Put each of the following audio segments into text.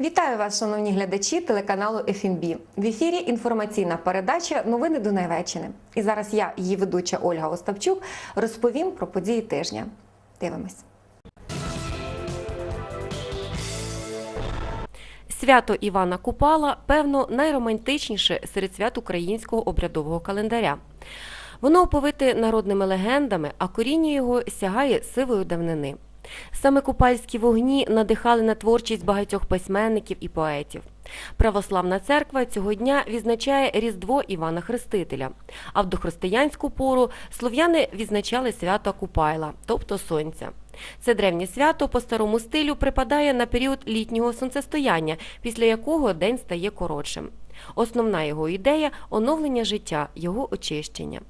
Вітаю вас, шановні глядачі телеканалу ФНБ. В ефірі інформаційна передача Новини Донеччини. І зараз я, її ведуча Ольга Остапчук, розповім про події тижня. Дивимось. Свято Івана Купала, певно, найромантичніше серед свят українського обрядового календаря. Воно оповите народними легендами, а коріння його сягає сивої давнини. Саме купальські вогні надихали на творчість багатьох письменників і поетів. Православна церква цього дня відзначає Різдво Івана Хрестителя, а в дохристиянську пору слов'яни відзначали свято Купайла, тобто сонця. Це древнє свято по старому стилю припадає на період літнього сонцестояння, після якого день стає коротшим. Основна його ідея оновлення життя, його очищення.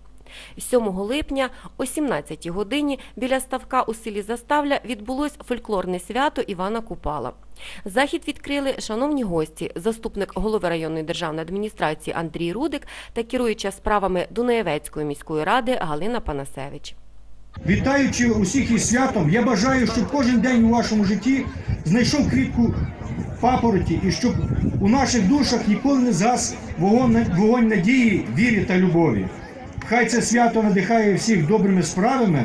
7 липня о 17 годині біля ставка у селі Заставля відбулось фольклорне свято Івана Купала. Захід відкрили шановні гості, заступник голови районної державної адміністрації Андрій Рудик та керуюча справами Дунаєвецької міської ради Галина Панасевич. Вітаючи усіх із святом, я бажаю, щоб кожен день у вашому житті знайшов квітку папороті і щоб у наших душах ніколи не згас вогонь, надії, вірі та любові. Хай це свято надихає всіх добрими справами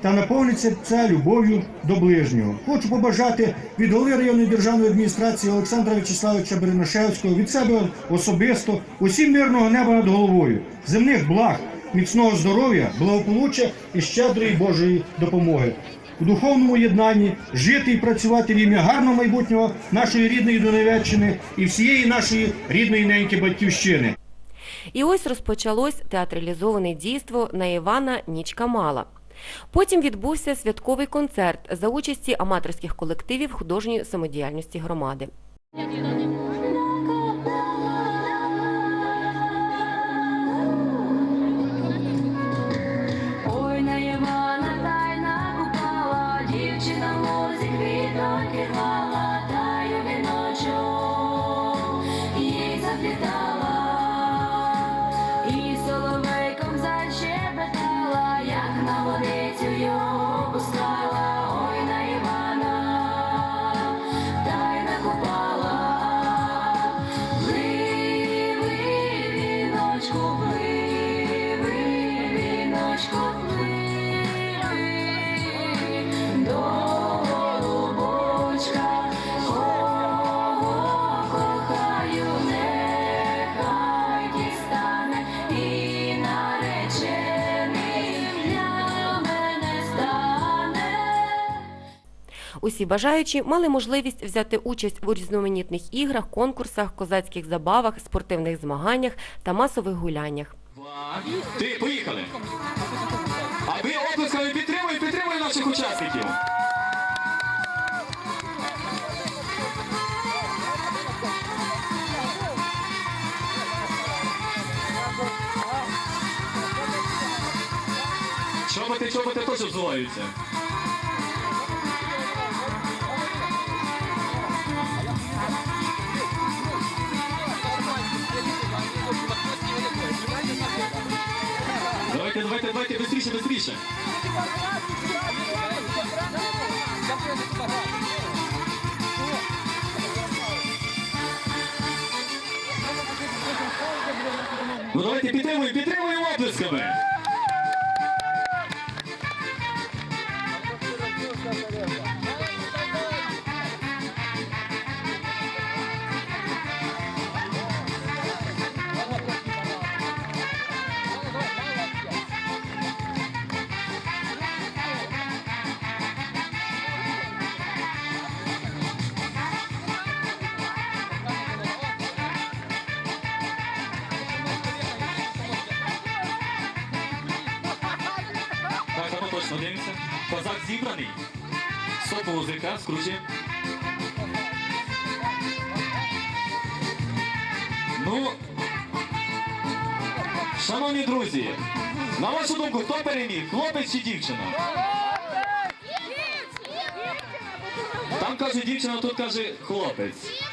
та наповниться це любов'ю до ближнього. Хочу побажати від голови районної державної адміністрації Олександра Вячеславовича Бернашевського, від себе особисто, усім мирного неба над головою, земних благ, міцного здоров'я, благополуччя і щедрої Божої допомоги. У духовному єднанні жити і працювати в ім'я гарного майбутнього нашої рідної Донеччини і всієї нашої рідної неньки батьківщини. І ось розпочалось театралізоване дійство на Івана Нічка Мала. Потім відбувся святковий концерт за участі аматорських колективів художньої самодіяльності громади. Усі бажаючі мали можливість взяти участь у різноманітних іграх, конкурсах, козацьких забавах, спортивних змаганнях та масових гуляннях. Три, поїхали. А ви оплесками підтримуємо, підтримуємо наших учасників. Чоботи, чоботи теж взуваються. Давайте, давайте, быстріше, быстріше. Ну давайте підтримуємо, підтримуємо Дивимося. Козак зібраний. Сопу узика, скручуємо. Ну, шановні друзі, на вашу думку, хто переміг? Хлопець чи дівчина? Там каже дівчина, тут каже хлопець.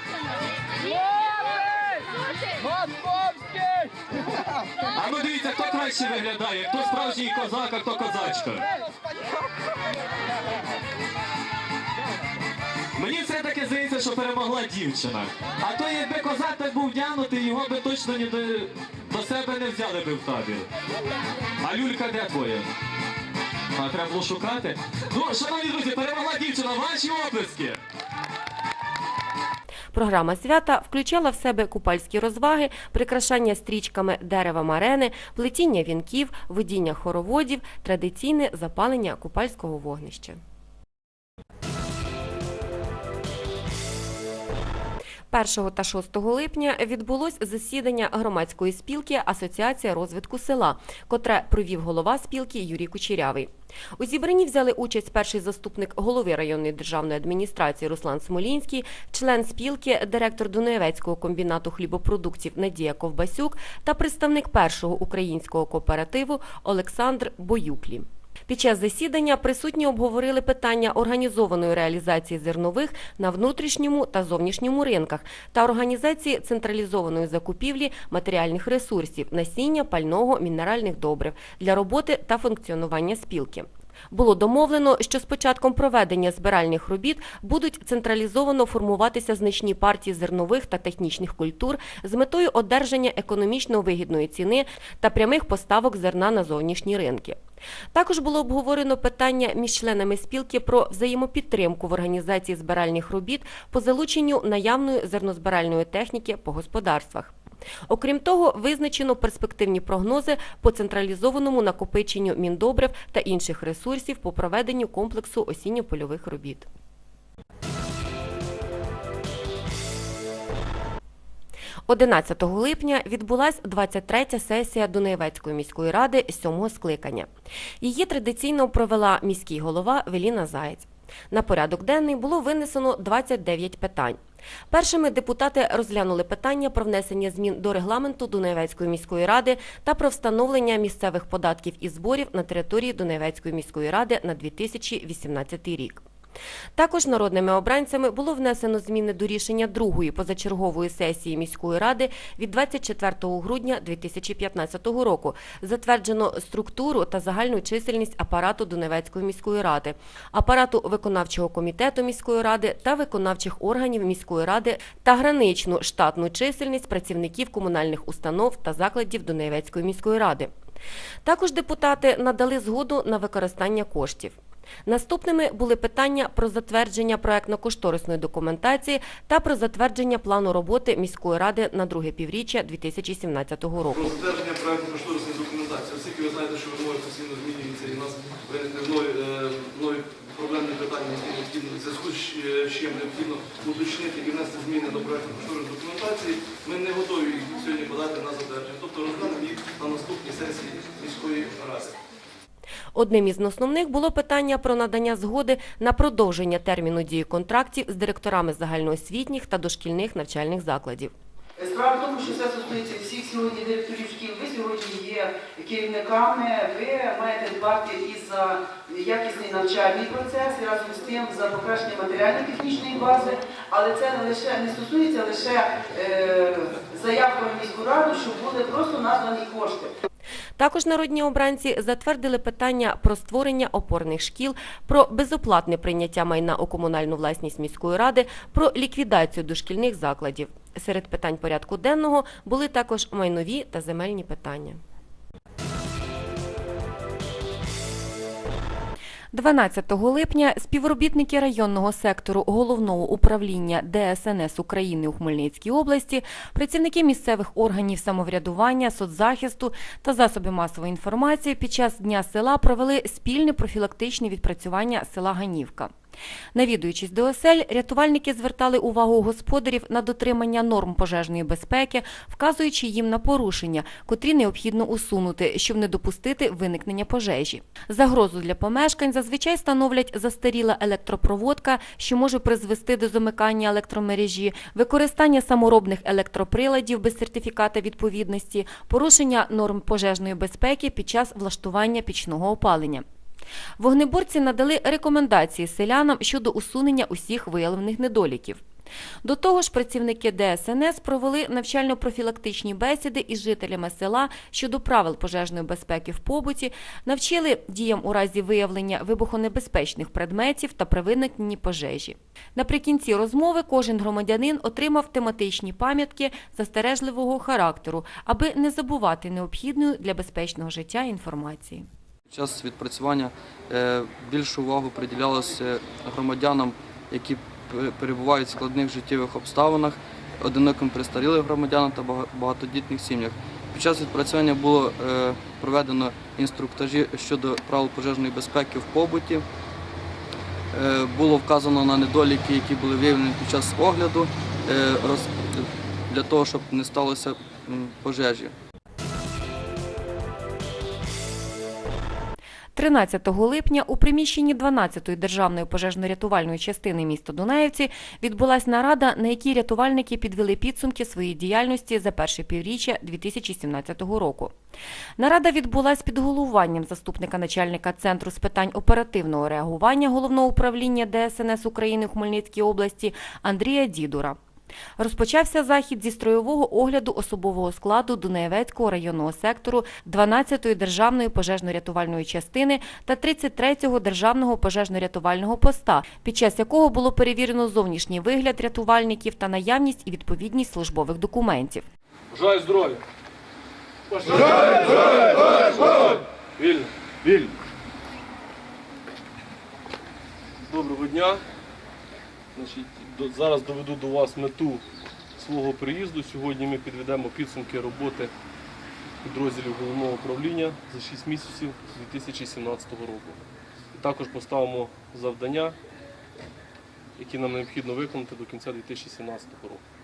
А ну дивіться, хто краще виглядає, хто справжній козак, а хто козачка. Мені все таки здається, що перемогла дівчина. А то якби козак так був вдягнутий, його би точно ні до, до себе не взяли би в табір. А люлька де твоя? А треба було шукати. Ну, шановні друзі, перемогла дівчина, ваші оплески! Програма свята включала в себе купальські розваги, прикрашання стрічками дерева марени, плетіння вінків, водіння хороводів, традиційне запалення купальського вогнища. 1 та 6 липня відбулось засідання громадської спілки Асоціація розвитку села, котре провів голова спілки Юрій Кучерявий. У зібранні взяли участь перший заступник голови районної державної адміністрації Руслан Смолінський, член спілки, директор Дунаєвецького комбінату хлібопродуктів Надія Ковбасюк та представник першого українського кооперативу Олександр Боюклі. Під час засідання присутні обговорили питання організованої реалізації зернових на внутрішньому та зовнішньому ринках та організації централізованої закупівлі матеріальних ресурсів, насіння, пального, мінеральних добрив для роботи та функціонування спілки. Було домовлено, що з початком проведення збиральних робіт будуть централізовано формуватися значні партії зернових та технічних культур з метою одержання економічно вигідної ціни та прямих поставок зерна на зовнішні ринки. Також було обговорено питання між членами спілки про взаємопідтримку в організації збиральних робіт по залученню наявної зернозбиральної техніки по господарствах. Окрім того, визначено перспективні прогнози по централізованому накопиченню міндобрив та інших ресурсів по проведенню комплексу осінньо-польових робіт. – 11 липня відбулась 23-я сесія Дунаєвецької міської ради сьомого скликання. Її традиційно провела міський голова Веліна Заєць. На порядок денний було винесено 29 питань. Першими депутати розглянули питання про внесення змін до регламенту Дунаєвецької міської ради та про встановлення місцевих податків і зборів на території Дунаєвецької міської ради на 2018 рік. Також народними обранцями було внесено зміни до рішення другої позачергової сесії міської ради від 24 грудня 2015 року. Затверджено структуру та загальну чисельність апарату Донецької міської ради, апарату виконавчого комітету міської ради та виконавчих органів міської ради та граничну штатну чисельність працівників комунальних установ та закладів Донецької міської ради. Також депутати надали згоду на використання коштів. Наступними були питання про затвердження проектно-кошторисної документації та про затвердження плану роботи міської ради на друге півріччя 2017 року. Про затвердження проекту кошторисної документації. Оскільки ви знаєте, що вимоги постійно змінюються і в нас виникли нові, е, нові проблемні питання, які необхідно зв'язку з е, чим необхідно уточнити і внести зміни до проекту кошторисної документації, ми не готові їх сьогодні подати на затвердження. Тобто розглянемо їх на наступній сесії міської ради. Одним із основних було питання про надання згоди на продовження терміну дії контрактів з директорами загальноосвітніх та дошкільних навчальних закладів. Справа в тому, що це стосується всіх сьогодні директорів шкіл. Ви сьогодні є керівниками, ви маєте дбати і за якісний навчальний процес, і разом з тим за покращення матеріально-технічної бази, але це не лише не стосується лише е, заявками в міську раду, що були просто надані кошти. Також народні обранці затвердили питання про створення опорних шкіл, про безоплатне прийняття майна у комунальну власність міської ради, про ліквідацію дошкільних закладів. Серед питань порядку денного були також майнові та земельні питання. 12 липня співробітники районного сектору головного управління ДСНС України у Хмельницькій області, працівники місцевих органів самоврядування, соцзахисту та засоби масової інформації під час дня села провели спільне профілактичне відпрацювання села Ганівка. Навідуючись до осель, рятувальники звертали увагу господарів на дотримання норм пожежної безпеки, вказуючи їм на порушення, котрі необхідно усунути, щоб не допустити виникнення пожежі. Загрозу для помешкань зазвичай становлять застаріла електропроводка, що може призвести до замикання електромережі, використання саморобних електроприладів без сертифіката відповідності, порушення норм пожежної безпеки під час влаштування пічного опалення. Вогнеборці надали рекомендації селянам щодо усунення усіх виявлених недоліків. До того ж, працівники ДСНС провели навчально-профілактичні бесіди із жителями села щодо правил пожежної безпеки в побуті, навчили діям у разі виявлення вибухонебезпечних предметів та при пожежі. Наприкінці розмови кожен громадянин отримав тематичні пам'ятки застережливого характеру, аби не забувати необхідної для безпечного життя інформації. Під час відпрацювання е, більшу увагу приділялося громадянам, які перебувають в складних життєвих обставинах, одиноким престарілим громадянам та багатодітних сім'ях. Під час відпрацювання було е, проведено інструктажі щодо правил пожежної безпеки в побуті. Е, Було вказано на недоліки, які були виявлені під час огляду, для того, щоб не сталося пожежі. 13 липня у приміщенні 12-ї державної пожежно-рятувальної частини міста Дунаївці відбулась нарада, на якій рятувальники підвели підсумки своєї діяльності за перше півріччя 2017 року. Нарада відбулась під головуванням заступника начальника Центру з питань оперативного реагування Головного управління ДСНС України у Хмельницькій області Андрія Дідура. Розпочався захід зі строєвого огляду особового складу Дунаєвецького районного сектору 12-ї державної пожежно-рятувальної частини та 33-го державного пожежно-рятувального поста, під час якого було перевірено зовнішній вигляд рятувальників та наявність і відповідність службових документів. Бажаю здоров'я! Бажаю здоров'я! Вільно! Вільно! Доброго дня. Значить, зараз доведу до вас мету свого приїзду. Сьогодні ми підведемо підсумки роботи підрозділів головного управління за 6 місяців 2017 року. Також поставимо завдання, які нам необхідно виконати до кінця 2017 року.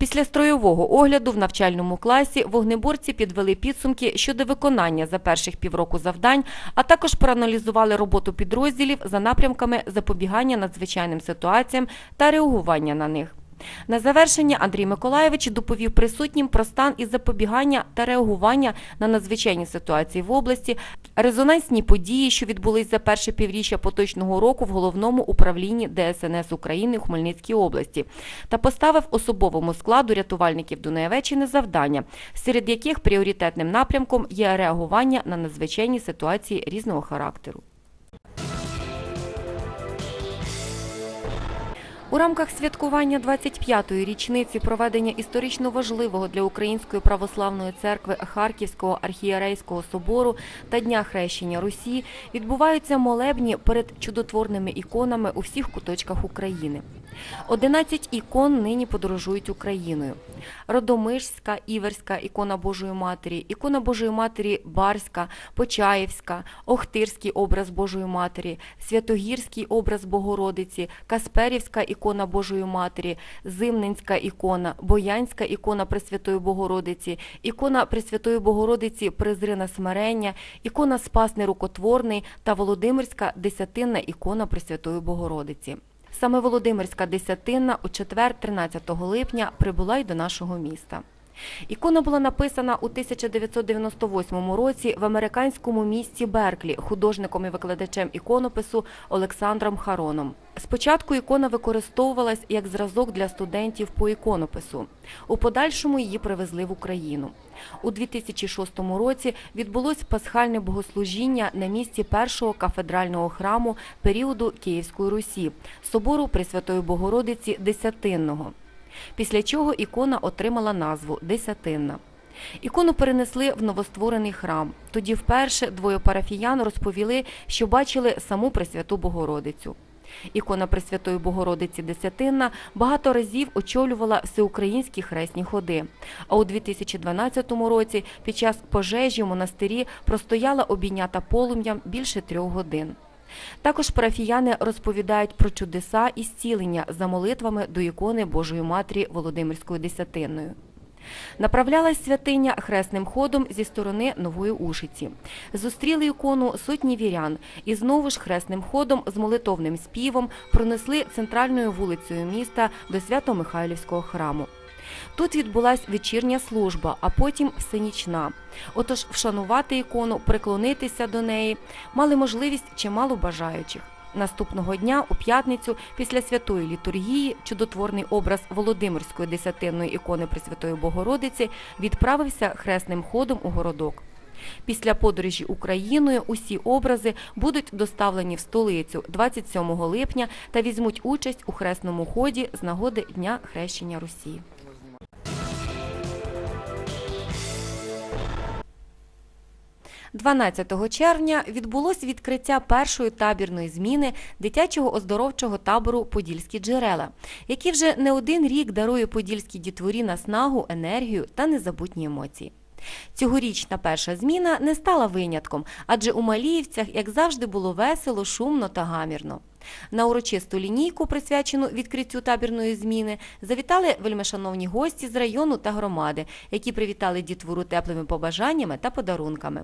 Після строєвого огляду в навчальному класі вогнеборці підвели підсумки щодо виконання за перших півроку завдань, а також проаналізували роботу підрозділів за напрямками запобігання надзвичайним ситуаціям та реагування на них. На завершення Андрій Миколаєвич доповів присутнім про стан із запобігання та реагування на надзвичайні ситуації в області, резонансні події, що відбулись за перше півріччя поточного року в головному управлінні ДСНС України у Хмельницькій області, та поставив особовому складу рятувальників Дунаєвеччини завдання, серед яких пріоритетним напрямком є реагування на надзвичайні ситуації різного характеру. У рамках святкування 25-ї річниці проведення історично важливого для Української православної церкви Харківського архієрейського собору та Дня хрещення Русі відбуваються молебні перед чудотворними іконами у всіх куточках України. 11 ікон нині подорожують Україною. Родомишська, Іверська ікона Божої Матері, ікона Божої Матері Барська, Почаївська, Охтирський образ Божої Матері, Святогірський образ Богородиці, Касперівська ікона Божої Матері, Зимненська ікона, Боянська ікона Пресвятої Богородиці, ікона Пресвятої Богородиці Призрина Смирення, ікона Спасний Рукотворний та Володимирська десятинна ікона Пресвятої Богородиці. Саме Володимирська десятинна у четвер, 13 липня, прибула й до нашого міста. Ікона була написана у 1998 році в американському місті Берклі художником і викладачем іконопису Олександром Хароном. Спочатку ікона використовувалась як зразок для студентів по іконопису. У подальшому її привезли в Україну. У 2006 році відбулось пасхальне богослужіння на місці першого кафедрального храму періоду Київської Русі собору Пресвятої Богородиці Десятинного. Після чого ікона отримала назву Десятинна. Ікону перенесли в новостворений храм. Тоді вперше двоє парафіян розповіли, що бачили саму Пресвяту Богородицю. Ікона Пресвятої Богородиці Десятинна багато разів очолювала всеукраїнські хресні ходи. А у 2012 році під час пожежі в монастирі простояла обійнята полум'ям більше трьох годин. Також парафіяни розповідають про чудеса і зцілення за молитвами до ікони Божої Матері Володимирською Десятинною. Направлялась святиня хресним ходом зі сторони Нової Ушиці. Зустріли ікону сотні вірян і знову ж хресним ходом з молитовним співом пронесли центральною вулицею міста до Свято-Михайлівського храму. Тут відбулась вечірня служба, а потім всенічна. Отож, вшанувати ікону, приклонитися до неї мали можливість чимало бажаючих. Наступного дня, у п'ятницю, після святої літургії, чудотворний образ Володимирської десятинної ікони Пресвятої Богородиці відправився хресним ходом у городок. Після подорожі Україною усі образи будуть доставлені в столицю 27 липня та візьмуть участь у хресному ході з нагоди Дня хрещення Русі. – 12 червня відбулось відкриття першої табірної зміни дитячого оздоровчого табору Подільські джерела, який вже не один рік дарує подільській дітворі наснагу, енергію та незабутні емоції. Цьогорічна перша зміна не стала винятком, адже у Маліївцях, як завжди, було весело, шумно та гамірно. На урочисту лінійку, присвячену відкриттю табірної зміни, завітали вельмишановні гості з району та громади, які привітали дітвору теплими побажаннями та подарунками.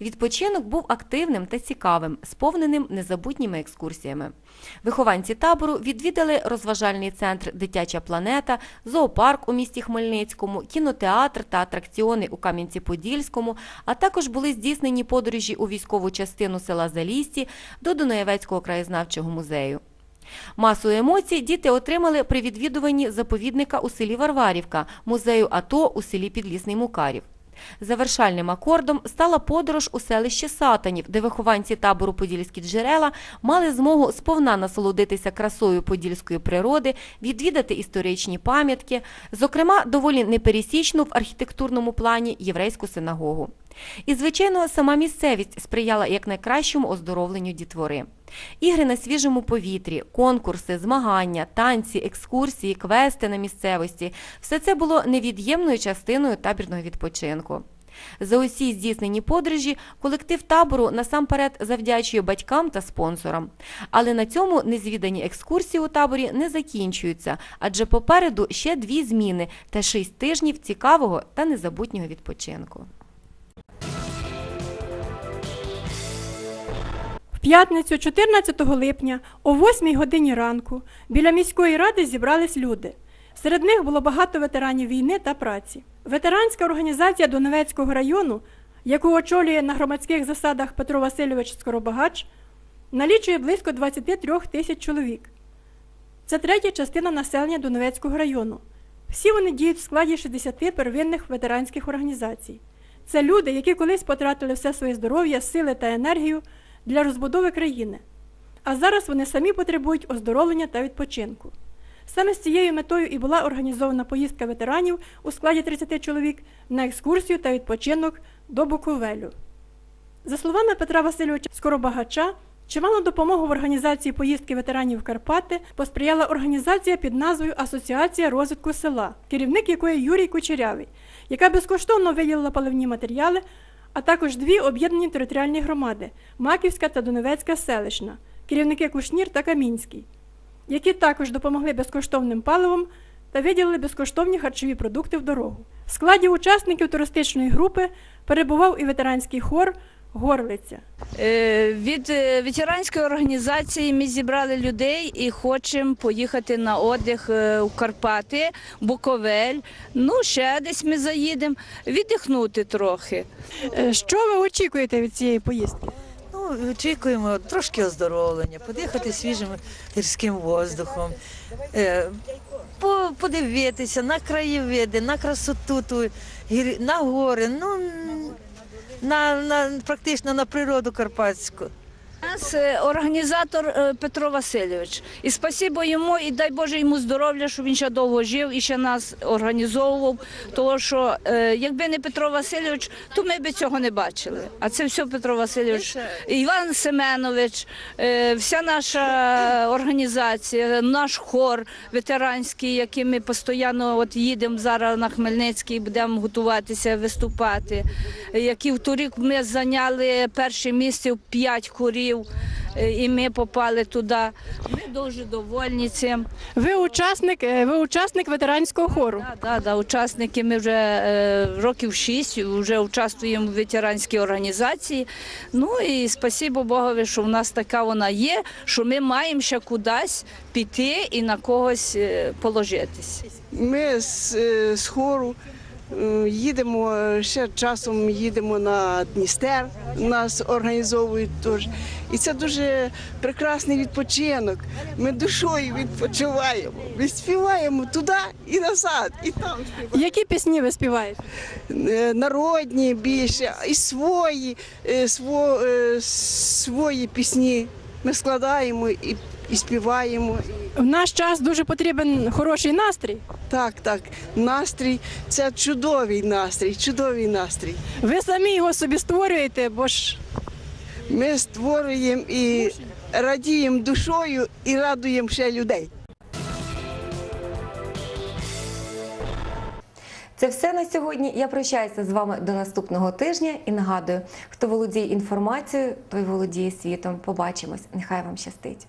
Відпочинок був активним та цікавим, сповненим незабутніми екскурсіями. Вихованці табору відвідали розважальний центр Дитяча планета, зоопарк у місті Хмельницькому, кінотеатр та атракціони у Кам'янці-Подільському, а також були здійснені подорожі у військову частину села Залісті до Дунаєвецького краєзнавчого музею. Масу емоцій діти отримали при відвідуванні заповідника у селі Варварівка, музею АТО у селі Підлісний Мукарів. Завершальним акордом стала подорож у селище Сатанів, де вихованці табору Подільські джерела мали змогу сповна насолодитися красою подільської природи, відвідати історичні пам'ятки, зокрема, доволі непересічну в архітектурному плані єврейську синагогу. І, звичайно, сама місцевість сприяла якнайкращому оздоровленню дітвори. Ігри на свіжому повітрі, конкурси, змагання, танці, екскурсії, квести на місцевості все це було невід'ємною частиною табірного відпочинку. За усі здійснені подорожі колектив табору насамперед завдячує батькам та спонсорам. Але на цьому незвідані екскурсії у таборі не закінчуються, адже попереду ще дві зміни та шість тижнів цікавого та незабутнього відпочинку. В п'ятницю, 14 липня, о 8 годині ранку, біля міської ради зібрались люди. Серед них було багато ветеранів війни та праці. Ветеранська організація Донецького району, яку очолює на громадських засадах Петро Васильович Скоробагач, налічує близько 23 тисяч чоловік. Це третя частина населення Донецького району. Всі вони діють в складі 60 первинних ветеранських організацій. Це люди, які колись потратили все своє здоров'я, сили та енергію для розбудови країни. А зараз вони самі потребують оздоровлення та відпочинку. Саме з цією метою і була організована поїздка ветеранів у складі 30 чоловік на екскурсію та відпочинок до Буковелю. За словами Петра Васильовича Скоробагача, чималу допомогу в організації поїздки ветеранів Карпати посприяла організація під назвою Асоціація розвитку села, керівник якої Юрій Кучерявий, яка безкоштовно виділила паливні матеріали, а також дві об'єднані територіальні громади Маківська та Донецька селищна, керівники Кушнір та Камінський, які також допомогли безкоштовним паливом та виділили безкоштовні харчові продукти в дорогу. В складі учасників туристичної групи перебував і ветеранський хор Горлиця. Е, Від е, ветеранської організації ми зібрали людей і хочемо поїхати на віддих е, у Карпати, Буковель. Ну, ще десь ми заїдемо, віддихнути трохи. Е, Що ви очікуєте від цієї поїздки? Ну, очікуємо трошки оздоровлення, подихати свіжим гірським воздухом, е, подивитися на краєвиди, на красоту, на гори, ну, на, на, практично на природу карпатську. Нас е, організатор е, Петро Васильович. І спасибо йому, і дай Боже йому здоров'я, щоб він ще довго жив і ще нас організовував. Тому що е, якби не Петро Васильович, то ми б цього не бачили. А це все Петро Васильович, Іван Семенович, вся наша організація, наш хор ветеранський, який ми постійно от їдемо зараз на Хмельницький, будемо готуватися виступати. Які в торік ми зайняли перше місце в п'ять хорів. Е, І ми попали туди. Ми дуже довольні цим. Ви учасник, е, ви учасник ветеранського хору. Да, да, да, учасники ми вже е, років шість вже участвуємо в ветеранській організації. Ну і спасибо Богові, що в нас така вона є, що ми маємо ще кудись піти і на когось положитись. Ми з, з хору Їдемо е, ще часом їдемо на Дністер, нас організовують теж. І це дуже прекрасний відпочинок. Ми душою відпочиваємо. Ми співаємо туди і назад, і там співаємо. Які пісні ви співаєте? Е, народні більше, і свої, е, сво, е, свої пісні. Ми складаємо і, і співаємо. В наш час дуже потрібен хороший настрій. Так, так. Настрій це чудовий настрій, чудовий настрій. Ви самі його собі створюєте, бо ж Ми створюємо і радіємо душою і радуємо ще людей. Це все на сьогодні. Я прощаюся з вами до наступного тижня і нагадую, хто володіє інформацією, той володіє світом. Побачимось. Нехай вам щастить.